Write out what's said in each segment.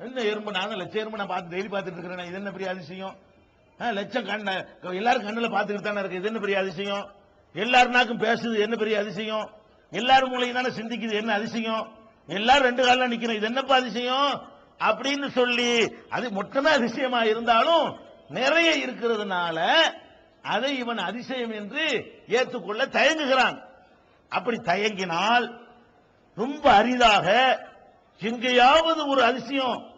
என்ன எறும்பு? நானும் லட்சம் எறும்பு நான் பார்த்து டெய்லி பார்த்துட்டு இருக்கிறேன். இது என்ன பெரிய அதிசயம்? ஆ, லட்சம் கண்ண எல்லாரும் கண்ணில் பார்த்துக்கிட்டு தானே இருக்கு. இது என்ன பெரிய அதிசயம்? எல்லாரும் நாக்கும் பேசுது என்ன பெரிய அதிசயம்? எல்லாரும் மூலையும் தானே சிந்திக்குது. என்ன அதிசயம்? எல்லாரும் ரெண்டு காலில் நிற்கிறேன் இது என்னப்பா அதிசயம்? அப்படின்னு சொல்லி அது மொத்தமே அதிசயமா இருந்தாலும் நிறைய இருக்கிறதுனால அதை இவன் அதிசயம் என்று ஏற்றுக்கொள்ள தயங்குகிறான். அப்படி தயங்கினால் ரொம்ப அரிதாக எங்கேயாவது ஒரு அதிசயம்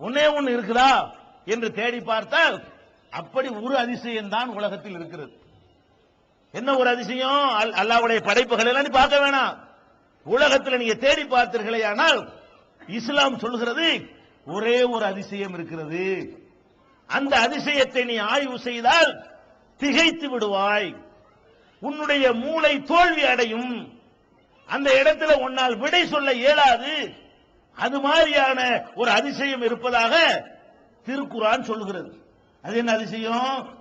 ஒன்னே ஒன்னு இருக்குதா என்று தேடி பார்த்தால் அப்படி ஒரு அதிசயம் தான் உலகத்தில் இருக்கிறது. என்ன ஒரு அதிசயம்? அல்- அல்லாஹ்வுடைய படைப்புகள் எல்லாம் நீ பார்க்க வேணாம். உலகத்தில் நீங்க தேடி பார்த்தீர்களே ஆனால் இஸ்லாம் சொல்கிறது ஒரே ஒரு அதிசயம் இருக்கிறது. அந்த அதிசயத்தை நீ ஆய்வு செய்தால் திகைத்து விடுவாய். உன்னுடைய மூளை தோல்வி அடையும். அந்த இடத்துல உன்னால் விடை சொல்ல இயலாது. அது மாதிரியான ஒரு அதிசயம் இருப்பதாக திருக்குறான் சொல்லுகிறது. அது என்ன அதிசயம்?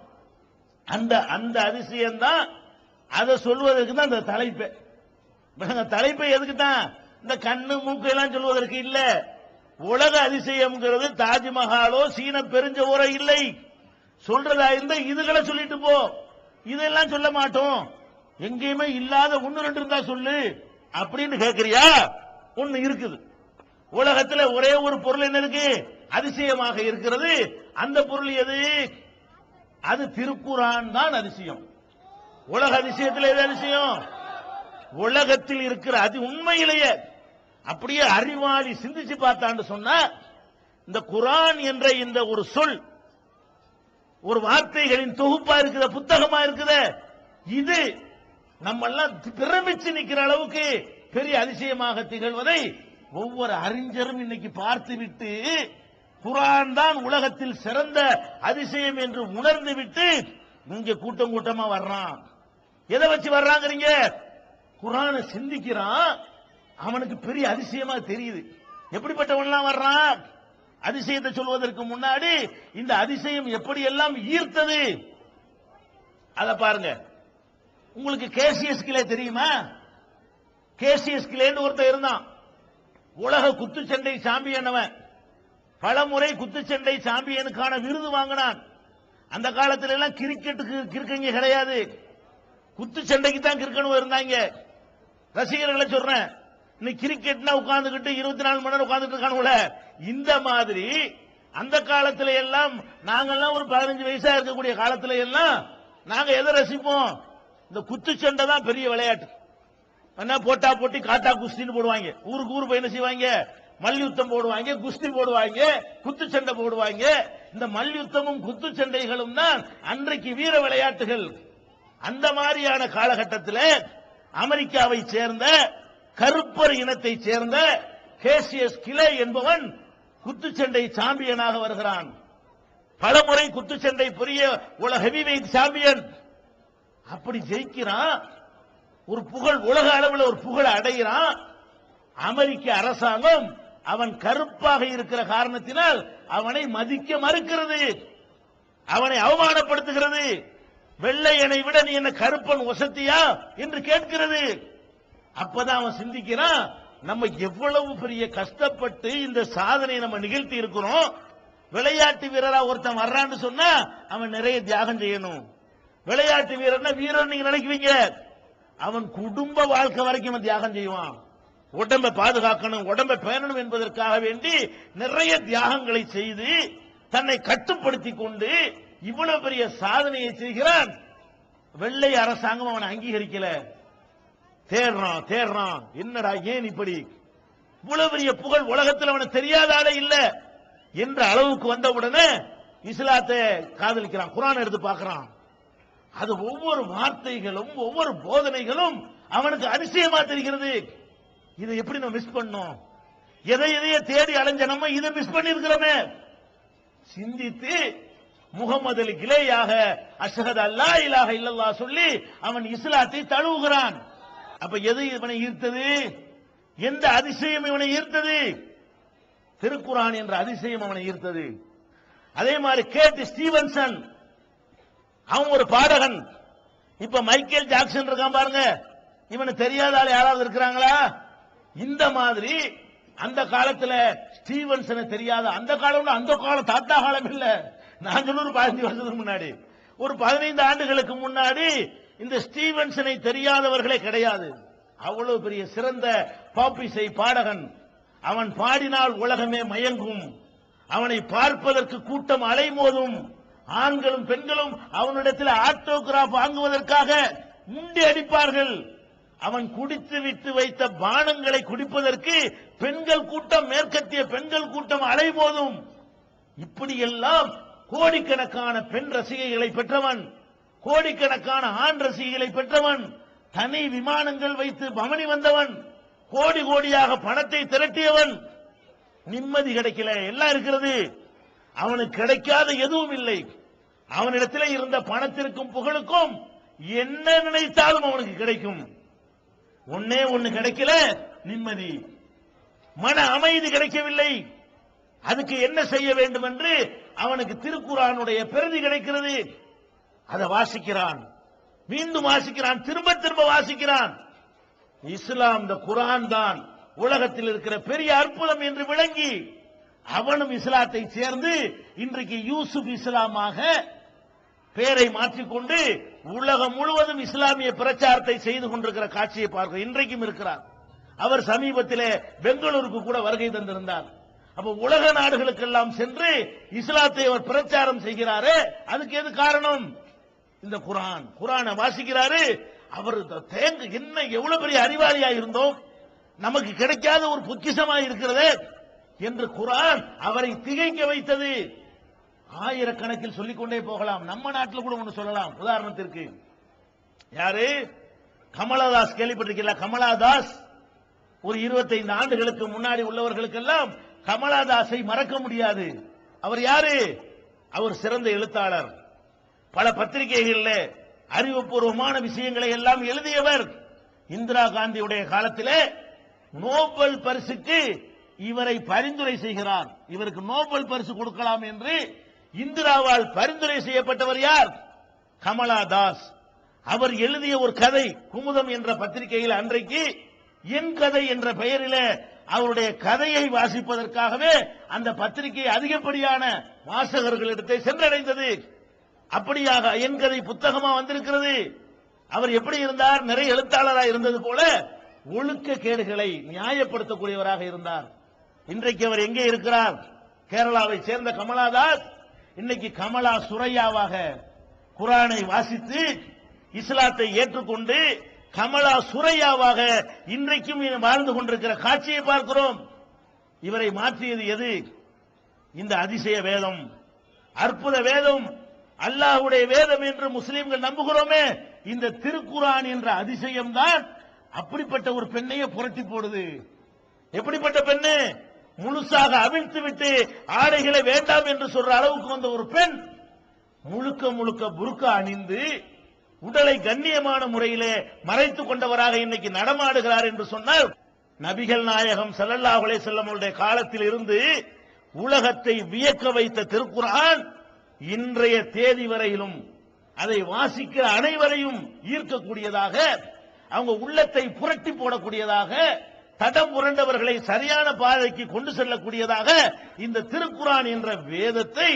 அந்த அந்த அதிசயம் தான் அதை சொல்வதற்கு தான் அந்த தலைப்பை. அந்த தலைப்பை எதுக்கு தான் இந்த கண்ணு மூக்கு எல்லாம் சொல்வதற்கு இல்ல. உலக அதிசயம்ங்கிறது தாஜ்மஹாலோ சீன பெருஞ்சோரோ இல்லை. சொல்றதா இருந்தா இதுகளை சொல்லிட்டு போ. இதெல்லாம் சொல்ல மாட்டோம். எங்கேயுமே இல்லாத ஒன்னு ரெண்டு இருந்தா சொல்லு. அப்படின்னு கேக்குறியா? ஒன்னு இருக்குது. உலகத்துல ஒரே ஒரு பொருள் என்ன இருக்கு? அதிசயமாக இருக்கிறது. அந்த பொருள் எது? அது திருக்குரான் தான் அதிசயம். உலக அதிசயத்தில் எது அதிசயம்? உலகத்தில் இருக்கிற அது உண்மையிலேயே. அப்படியே அறிவாளி சிந்திச்சு பார்த்தான்னு சொன்னா இந்த குரான் என்ற இந்த ஒரு சொல் ஒரு வார்த்தைகளின் தொகுப்பா இருக்குத புத்தகமா இருக்குத இது நம்ம எல்லாம் பிரமிச்சு நிக்கிற அளவுக்கு பெரிய அதிசயமாக திகழ்வதை ஒவ்வொரு அறிஞரும் இன்னைக்கு பார்த்து விட்டு குரான் தான் உலகத்தில் சிறந்த அதிசயம் என்று உணர்ந்து விட்டு இங்க கூட்டம் கூட்டமா வர்றான். எதை வச்சு வர்றாங்கிறீங்க? குரான சிந்திக்கிறான். அவனுக்கு பெரிய அதிசயமா தெரியுது. எப்படிப்பட்டவன்லாம் வர்றான்? அதிசயத்தை சொல்வதற்கு முன்னாடி இந்த அதிசயம் எப்படி எல்லாம் ஈர்த்தது? அத பாருங்க. உங்களுக்கு கேசிஎஸ் கிளே தெரியுமா? கேசிஎஸ் கிளேன்னு ஒருத்தன் இருந்தான். உலக குத்துச்சண்டை சாம்பியன் அவன் பலமுறை குத்துச்சண்டை சாம்பியனுக்கான விருது வாங்கினான். அந்த காலத்துல எல்லாம் கிரிக்கெட்டுக்கு கிறுக்கங்க கிடையாது. குத்துச்சண்டைக்கு தான் கிறுக்கணும் இருந்தாங்க. ரசிகர்களை சொல்றேன் நீ கிரிக்கெட்னா உட்கார்ந்துகிட்டு இருபத்தி நாலு மணி நேரம் உட்கார்ந்துட்டு இருக்கானுல இந்த மாதிரி அந்த காலத்துல எல்லாம் நாங்கெல்லாம் ஒரு பதினஞ்சு வயசா இருக்கக்கூடிய காலத்துல எல்லாம் நாங்க எதை ரசிப்போம்? இந்த குத்துச்சண்டை தான் பெரிய விளையாட்டு. என்ன போட்டா போட்டி காட்டா குஸ்தின்னு போடுவாங்க. ஊருக்கு ஊர் போய் என்ன செய்வாங்க? மல்யுத்தம் போடுவாங்க குஸ்தி போடுவாங்க குத்துச்சண்டை போடுவாங்க. இந்த மல்யுத்தமும் குத்துச்சண்டைகளும் தான் அன்றைக்கு வீர விளையாட்டுகள். அந்த மாதிரியான காலகட்டத்தில் அமெரிக்காவை சேர்ந்த கருப்பர் இனத்தை சேர்ந்த கேசியஸ் கிளே என்பவன் குத்துச்சண்டை சாம்பியனாக வருகிறான். பலமுறை குத்துச்சண்டை புரிய உலக ஹெவிவெயிட் சாம்பியன் அப்படி ஜெயிக்கிறான் ஒரு புகழ் உலக அளவில் ஒரு புகழ் அடைகிறான் அமெரிக்க அரசாங்கம் அவன் கருப்பாக இருக்கிற காரணத்தினால் அவனை மதிக்க மறுக்கிறது. அவனை அவமானப்படுத்துகிறது. வெள்ளையனை விட நீ என்ன கருப்பன் வசத்தியா என்று கேட்கிறது. அப்பதான் அவன் சிந்திக்கிறான் நம்ம எவ்வளவு பெரிய கஷ்டப்பட்டு இந்த சாதனையை நம்ம நிகழ்த்தி இருக்கிறோம். விளையாட்டு வீரரா ஒருத்தன் வர்றான்னு சொன்னா அவன் நிறைய தியாகம் செய்யணும். விளையாட்டு வீரர்னா வீரர் நீங்க நினைக்குவீங்க அவன் குடும்ப வாழ்க்கை வரைக்கும் அவன் தியாகம் செய்வான். உடம்பை பாதுகாக்கணும் உடம்பை பேணணும் என்பதற்காக வேண்டி நிறைய தியாகங்களை செய்து தன்னை கட்டுப்படுத்தி கொண்டு இவ்வளவு பெரிய சாதனையை செய்கிறான். வெள்ளை அரசாங்கம் அவனை அங்கீகரிக்கல. தேடுறான் தேடுறான். என்னடா ஏன் இப்படி? இவ்வளவு பெரிய புகழ் உலகத்தில் அவனை தெரியாத ஆளே இல்ல என்ற அளவுக்கு வந்த உடனே இஸ்லாத்தை காதலிக்கிறான். குரான் எடுத்து பார்க்கிறான். அது ஒவ்வொரு வார்த்தைகளும் ஒவ்வொரு போதனைகளும் அவனுக்கு அதிசயமா தெரிகிறது. இதை எப்படி நம்ம மிஸ் பண்ணோம்? எதை எதைய தேடி அலைஞ்ச நம்ம இதை மிஸ் பண்ணி இருக்கிறோமே சிந்தித்து முகமது அலி கிளேயாக அஷகத் அல்லா இலாக இல்லல்லா சொல்லி அவன் இஸ்லாத்தை தழுவுகிறான். அப்ப எது இவனை ஈர்த்தது? எந்த அதிசயம் இவனை ஈர்த்தது? திருக்குரான் என்ற அதிசயம் அவனை ஈர்த்தது. அதே மாதிரி கேட் ஸ்டீவன்சன் அவன் ஒரு பாடகன். இப்ப மைக்கேல் ஜாக்சன் இருக்கான் பாருங்க. இவனு தெரியாத ஆள் யாராவது இருக்கிறாங்களா? இந்த மாதிரி அந்த காலத்துல ஸ்டீவன்சனை தெரியாத அந்த காலம் அந்த காலம் தாத்தா காலம் இல்ல. நான் சொன்ன பதினஞ்சு வருஷத்துக்கு முன்னாடி. ஒரு பதினைந்து ஆண்டுகளுக்கு முன்னாடி இந்த ஸ்டீவன்சனை தெரியாதவர்களே கிடையாது. அவ்வளவு பெரிய சிறந்த பாப்பிசை பாடகன். அவன் பாடினால் உலகமே மயங்கும். அவனை பார்ப்பதற்கு கூட்டம் அலைமோதும். ஆண்களும் பெண்களும் அவனிடத்தில் ஆட்டோகிராஃப் வாங்குவதற்காக முண்டி அடிப்பார்கள். அவன் குடித்து விட்டு வைத்த பானங்களை குடிப்பதற்கு பெண்கள் கூட்டம் மேற்கத்திய பெண்கள் கூட்டம் அலைமோதும் இப்படியெல்லாம் கோடிக்கணக்கான பெண் ரசிகைகளை பெற்றவன் கோடிக்கணக்கான ஆண் ரசிகைகளை பெற்றவன் தனி விமானங்கள் வைத்து பவனி வந்தவன் கோடி கோடியாக பணத்தை திரட்டியவன். நிம்மதி கிடைக்கல எல்லாம் இருக்கிறது. அவனுக்கு கிடைக்காத எதுவும் இல்லை. அவனிடத்தில் இருந்த பணத்திற்கும் புகழுக்கும் என்ன நினைத்தாலும் அவனுக்கு கிடைக்கும். ஒன்னே ஒண்ணு கிடைக்கல நிம்மதி. மன அமைதி கிடைக்கவில்லை. அதுக்கு என்ன செய்ய வேண்டும் என்று அவனுக்கு திருக்குறானுடைய பிரதி கிடைக்கிறது. அதை வாசிக்கிறான். மீண்டும் வாசிக்கிறான். திரும்ப திரும்ப வாசிக்கிறான். இஸ்லாம் இந்த குரான் தான் உலகத்தில் இருக்கிற பெரிய அற்புதம் என்று விளங்கி அவனும் இஸ்லாத்தை சேர்ந்து இன்றைக்கு யூசுப் இஸ்லாமாக பெயரை மாற்றிக்கொண்டு உலகம் முழுவதும் இஸ்லாமிய பிரச்சாரத்தை செய்து கொண்டிருக்கிற காட்சியை பார்க்க இன்றைக்கும் இருக்கிறார். அவர் சமீபத்திலே பெங்களூருக்கு கூட வருகை தந்திருந்தார். அப்ப உலக நாடுகளுக்கெல்லாம் சென்று இஸ்லாத்தை அவர் பிரச்சாரம் செய்கிறாரு அதுக்கு எது காரணம்? இந்த குரான். குரானை வாசிக்கிறாரு. அவர் தேங்கு தேங்க என்ன எவ்வளவு பெரிய அறிவாளியா இருந்தோம். நமக்கு கிடைக்காத ஒரு பொக்கிஷமா இருக்கிறது என்று குரான் அவரை திகைக்க வைத்தது. ஆயிரக்கணக்கில் சொல்லிக்கொண்டே போகலாம். நம்ம நாட்டில் கூட ஒன்று சொல்லலாம். உதாரணத்திற்கு யாரு? கமலாதாஸ் கேள்விப்பட்டிருக்கீங்களா? கமலாதாஸ் ஒரு 25 ஆண்டுகளுக்கு முன்னாடி உள்ளவர்களுக்கெல்லாம் கமலாதாஸை மறக்க முடியாது. அவர் யாரு? அவர் சிறந்த எழுத்தாளர். பல பத்திரிகைகளில் அறிவுபூர்வமான விஷயங்களை எல்லாம் எழுதியவர் இந்திரா காந்தியுடைய காலத்திலே நோபல் பரிசுக்கு இவரை பரிந்துரை செய்கிறார். இவருக்கு நோபல் பரிசு கொடுக்கலாம் என்று இந்திராவால் பரிந்துரை செய்யப்பட்டவர் யார்? கமலா தாஸ் அவர் எழுதிய ஒரு கதை குமுதம் என்ற பத்திரிகையில் அன்றைக்கு என் கதை என்ற பெயரில அவருடைய கதையை வாசிப்பதற்காகவே அந்த பத்திரிகை அதிகப்படியான வாசகர்களிடத்தை சென்றடைந்தது. அப்படியாக என் கதை புத்தகமா வந்திருக்கிறது. அவர் எப்படி இருந்தார்? நிறைய எழுத்தாளராக இருந்தது போல ஒழுக்க கேடுகளை நியாயப்படுத்தக்கூடியவராக இருந்தார். இன்றைக்கு அவர் எங்கே இருக்கிறார்? கேரளாவை சேர்ந்த கமலாதாஸ் இன்னைக்கு கமலா சுரையாவாக குரானை வாசித்து இஸ்லாத்தை ஏற்றுக்கொண்டு கமலா சுரையாவாக இன்றைக்கும் வாழ்ந்து கொண்டிருக்கிற காட்சியை பார்க்கிறோம். இவரை மாற்றியது எது? இந்த அதிசய வேதம். அற்புத வேதம். அல்லாஹுடைய வேதம் என்று முஸ்லீம்கள் நம்புகிறோமே. இந்த திருக்குரான் என்ற அதிசயம் தான் அப்படிப்பட்ட ஒரு பெண்ணையே புரட்டி போடுது. எப்படிப்பட்ட பெண்ணு? முழுசாக அவிழ்த்து விட்டு ஆடைகளை வேண்டாம் என்று சொல்ற அளவுக்கு வந்த ஒரு பெண் முழுக்க முழுக்க புருக்கா அணிந்து உடலை கண்ணியமான முறையிலே மறைத்துக் கொண்டவராக இன்னைக்கு நடமாடுகிறார் என்று சொன்னால் நபிகள் நாயகம் ஸல்லல்லாஹு அலைஹி வஸல்லம் காலத்தில் இருந்து உலகத்தை வியக்க வைத்த திருக்குரான் இன்றைய தேதி வரையிலும் அதை வாசிக்கிற அனைவரையும் ஈர்க்கக்கூடியதாக அவங்க உள்ளத்தை புரட்டி போடக்கூடியதாக தடம் புரண்டவர்களை சரியான பாதைக்கு கொண்டு செல்லக்கூடியதாக இந்த திருக்குரான் என்ற வேதத்தை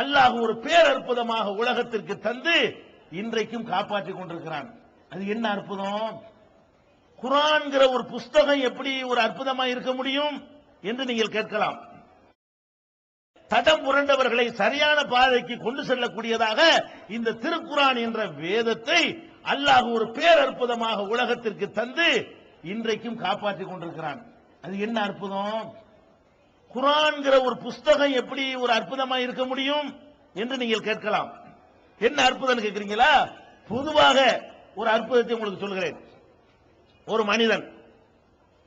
அல்லாஹ் ஒரு பேரற்புதமாக உலகத்திற்கு தந்து இன்றைக்கும் காப்பாற்றிக் கொண்டிருக்கிறான். அது என்ன அற்புதம்? குரான்கிற ஒரு புஸ்தகம் எப்படி ஒரு அற்புதமாக இருக்க முடியும் என்று நீங்கள் கேட்கலாம். தடம் புரண்டவர்களை சரியான பாதைக்கு கொண்டு செல்லக்கூடியதாக இந்த திருக்குரான் என்ற வேதத்தை அல்லாஹ் ஒரு பேரற்புதமாக உலகத்திற்கு தந்து இன்றைக்கும் காப்பாற்றிக் கொண்டிருக்கிறான். அது என்ன அற்புதம்? குரான்கிற ஒரு புஸ்தகம் எப்படி ஒரு அற்புதமா இருக்க முடியும் என்று நீங்கள் கேட்கலாம். என்ன அற்புதம் கேட்கிறீங்களா? பொதுவாக ஒரு அற்புதத்தை உங்களுக்கு சொல்கிறேன். ஒரு மனிதன்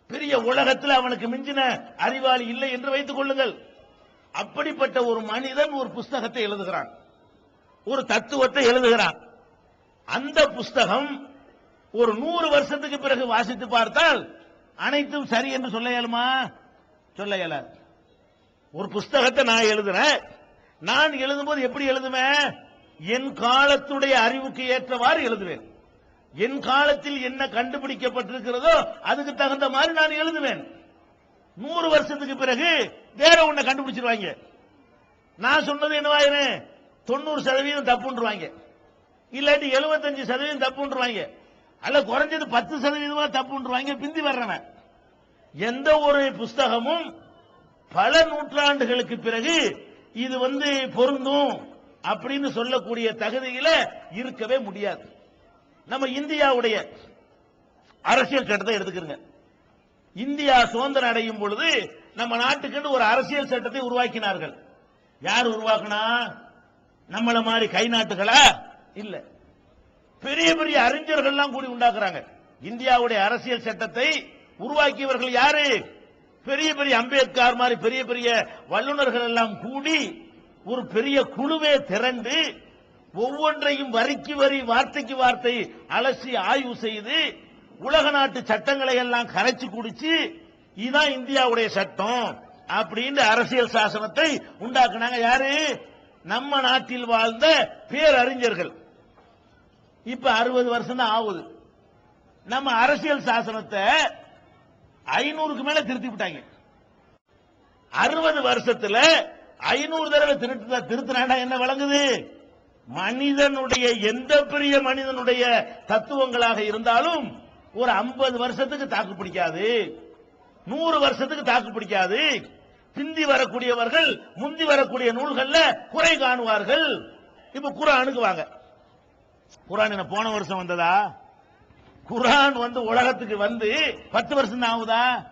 பெரிய உலகத்தில் அவனுக்கு மிஞ்சின அறிவாளி இல்லை என்று வைத்துக் கொள்ளுங்கள். அப்படிப்பட்ட ஒரு மனிதன் ஒரு புஸ்தகத்தை எழுதுகிறான். ஒரு தத்துவத்தை எழுதுகிறான். அந்த புஸ்தகம் ஒரு நூறு வருஷத்துக்கு பிறகு வாசித்து பார்த்தால் அனைத்தும் சரி என்று சொல்ல இயலுமா? சொல்ல இயலாது. ஒரு புஸ்தகத்தை நான் எழுதுறேன். நான் எழுதும்போது எப்படி எழுதுவேன் என் காலத்துடைய அறிவுக்கு ஏற்றவாறு எழுதுவேன். என் காலத்தில் என்ன கண்டுபிடிக்கப்பட்டிருக்கிறதோ அதுக்கு தகுந்த மாதிரி நான் எழுதுவேன். நூறு வருஷத்துக்கு பிறகு வேற ஒண்ண கண்டுபிடிச்சிருவாங்க. நான் சொன்னது என்னவாயிரு தொண்ணூறு சதவீதம் தப்புன்றுவாங்க. இல்லாட்டி 75% சதவீதம் தப்புன்றுவாங்க. அல்ல குறைஞ்சது பத்து சதவீதமா தப்புன்றுவாங்க பிந்தி வர்றவன். எந்த ஒரு புஸ்தகமும் பல நூற்றாண்டுகளுக்கு பிறகு இது வந்து பொருந்தும் அப்படின்னு சொல்லக்கூடிய தகுதியில இருக்கவே முடியாது. நம்ம இந்தியாவுடைய அரசியல் சட்டத்தை எடுத்துக்கிறங்க. இந்தியா சுதந்திரம் அடையும் பொழுது நம்ம நாட்டுக்கு ஒரு அரசியல் சட்டத்தை உருவாக்கினார்கள். யார் உருவாக்கினா? நம்மள மாதிரி கை நாட்டுகளா? இல்லை. பெரிய பெரிய அறிஞர்கள் எல்லாம் கூடி உண்டாக்குறாங்க. இந்தியாவுடைய அரசியல் சட்டத்தை உருவாக்கியவர்கள் யாரு? பெரிய பெரிய அம்பேத்கர் மாதிரி பெரிய பெரிய வல்லுநர்கள் எல்லாம் கூடி ஒரு பெரிய குழுவே திரண்டு ஒவ்வொன்றையும் வரிக்கு வரி வார்த்தைக்கு வார்த்தை அலசி ஆய்வு செய்து உலக நாட்டு சட்டங்களை எல்லாம் கரைச்சு குடிச்சு இதுதான் இந்தியாவுடைய சட்டம் அப்படின்னு அரசியல் சாசனத்தை உண்டாக்குனாங்க யாரு? நம்ம நாட்டில் வாழ்ந்த பேரறிஞர்கள். இப்ப அறுபது வருஷம் தான் ஆகுது. நம்ம அரசியல் சாசனத்தை ஐநூறுக்கு மேல திருத்தி விட்டாங்க. அறுபது வருஷத்துல ஐநூறு தடவை திருட்டு திருத்தினா என்ன வழங்குது மனிதனுடைய எந்த பெரிய மனிதனுடைய தத்துவங்களாக இருந்தாலும் ஒரு ஐம்பது வருஷத்துக்கு தாக்கு பிடிக்காது. நூறு வருஷத்துக்கு தாக்கு பிடிக்காது. பிந்தி வரக்கூடியவர்கள் முந்தி வரக்கூடிய நூல்கள்ல குறை காணுவார்கள். இப்ப குரானுக்கு வாங்க. குரான் என்ன போன வருஷம் வந்ததா? குரான் வந்து உலகத்துக்கு வந்து பத்து வருஷம் தான் ஆகுதா?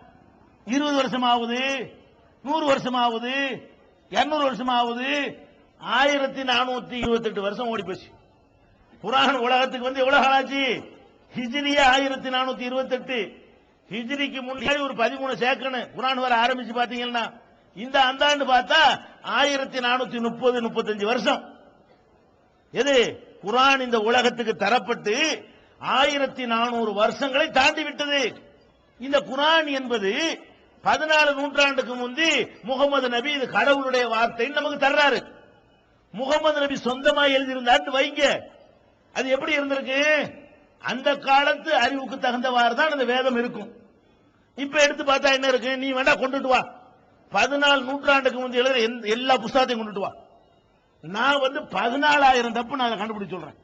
இருபது வருஷம் ஆகுது. நூறு வருஷம் ஆகுது. இருநூறு வருஷம் ஆகுது. ஆயிரத்தி நானூத்தி இருபத்தி எட்டு வருஷம் ஓடி போச்சு. குரான் உலகத்துக்கு வந்து எவ்வளவு ஆச்சு? ஹிஜ்ரியே ஆயிரத்தி நானூத்தி இருபத்தி எட்டு ஹிஜ்ரிக்கு முன்னாடி ஒரு பதிமூணு சேக்கனு குரான் வர ஆரம்பிச்சு பாத்தீங்கன்னா இந்த அந்த ஆண்டு பார்த்தா ஆயிரத்தி நானூத்தி முப்பது முப்பத்தஞ்சு வருஷம். எது? குரான் இந்த உலகத்துக்கு தரப்பட்டு ஆயிரத்தி நானூறு வருஷங்களை தாண்டி விட்டது. இந்த குரான் என்பது பதினாலு நூற்றாண்டுக்கு முந்தி முகமது நபி இது கடவுளுடைய வார்த்தைன்னு நமக்கு தர்றாரு. முகமது நபி சொந்தமா எழுதியிருந்தான்னு வைங்க. அது எப்படி இருந்திருக்கு? அந்த காலத்து அறிவுக்கு தகுந்தவாறு தான் அந்த வேதம் இருக்கும். இப்ப எடுத்து பார்த்தா என்ன இருக்கு? நீ வேண்டாம் கொண்டுட்டு வா. பதினாலு நூற்றாண்டுக்கு முந்தைய எழுதுற எந்த- எல்லா புஸ்தகத்தையும் கொண்டுட்டு வா. நான் வந்து பதினாலாயிரம் தப்பு நான் கண்டுபிடிச்சு சொல்றேன்.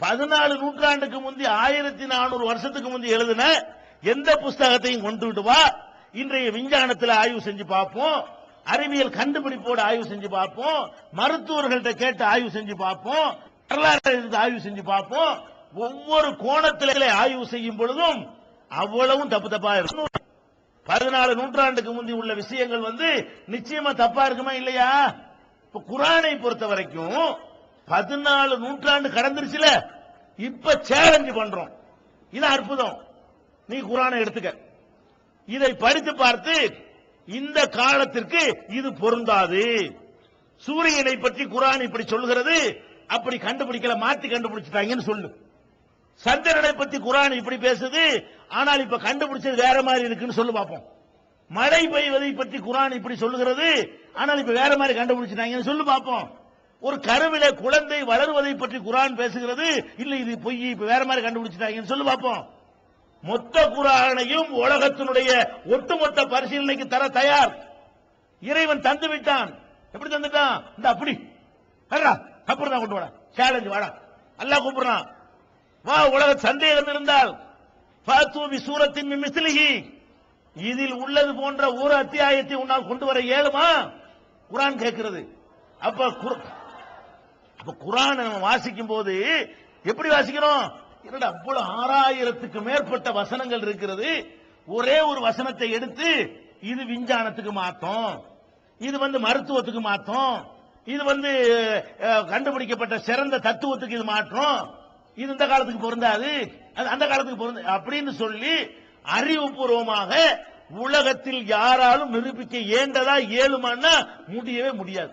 பதினாலு நூற்றாண்டுக்கு முந்தி ஆயிரத்தி நானூறு வருஷத்துக்கு முந்தி எழுதின எந்த புஸ்தகத்தையும் கொண்டுட்டு வா. இன்றைய விஞ்ஞானத்தில் ஆய்வு செஞ்சு பார்ப்போம். அறிவியல் கண்டுபிடிப்போடு ஆய்வு செஞ்சு பார்ப்போம். மருத்துவர்கள்ட்ட கேட்டு ஆய்வு செஞ்சு பார்ப்போம். வரலாறு ஆய்வு செஞ்சு பார்ப்போம். ஒவ்வொரு கோணத்திலே ஆய்வு செய்யும் பொழுதும் அவ்வளவும் தப்பு தப்பா இருக்கும். பதினாலு நூற்றாண்டுக்கு முந்தி உள்ள விஷயங்கள் வந்து நிச்சயமா தப்பா இருக்குமா இல்லையா? இப்ப குரானை பொறுத்த வரைக்கும் பதினாலு நூற்றாண்டு கடந்துருச்சுல இப்ப சேலஞ்சு பண்றோம். இது அற்புதம். நீ குரானை எடுத்துக்க. இதை படித்து பார்த்து இந்த காலத்திற்கு இது பொருந்தாது. சூரியனை பற்றி குரான் இப்படி சொல்லுகிறது அப்படி கண்டுபிடிக்கல மாத்தி கண்டுபிடிச்சிட்டாங்கன்னு சொல்லு. சந்திரனை பத்தி குரான் இப்படி பேசுது ஆனால் இப்ப கண்டுபிடிச்சது வேற மாதிரி இருக்குன்னு சொல்லு பார்ப்போம் மழை பெய்வதை பற்றி குரான் இப்படி சொல்லுகிறது. ஆனால் இப்ப வேற மாதிரி கண்டுபிடிச்சிட்டாங்கன்னு சொல்லு பார்ப்போம் ஒரு கருவிலே குழந்தை வளருவதை பற்றி குரான் பேசுகிறது. இல்ல இது பொய். இப்ப வேற மாதிரி கண்டுபிடிச்சிட்டாங்கன்னு சொல்லு பார்ப்போம் மொத்த குரானையும் உலகத்தினுடைய ஒட்டுமொத்த பரிசீலனைக்கு தர தயார். இறைவன் தந்து விட்டான். எப்படி தந்துட்டான்? இந்த அப்படி. அப்புறம் தான் கொண்டு வாடா. சேலஞ்சு வாடா. அல்லா கூப்பிடுறான். வா உலக சந்தேகம் இருந்தால். ஃபாத்தூபி சூரத்தின் மிஸ்லிகி இதில் உள்ளது போன்ற ஒரு அத்தியாயத்தை உன்னால் கொண்டு வர இயலுமா? குரான் கேட்கிறது. அப்ப அப்ப குரான் நம்ம வாசிக்கும் போது எப்படி வாசிக்கிறோம்? என்னடா அவ்வளவு ஆறாயிரத்துக்கு மேற்பட்ட வசனங்கள் இருக்கிறது. ஒரே ஒரு வசனத்தை எடுத்து இது விஞ்ஞானத்துக்கு மாத்தோம். இது வந்து மருத்துவத்துக்கு மாத்தோம். இது வந்து கண்டுபிடிக்கப்பட்ட சிறந்த தத்துவத்துக்கு இது மாற்றம். இது இந்த காலத்துக்கு பொருந்தாது. அது அந்த காலத்துக்கு பொருந்த அப்படின்னு சொல்லி அறிவுபூர்வமாக உலகத்தில் யாராலும் நிரூபிக்க ஏண்டதா இயலுமான்னா முடியவே முடியாது.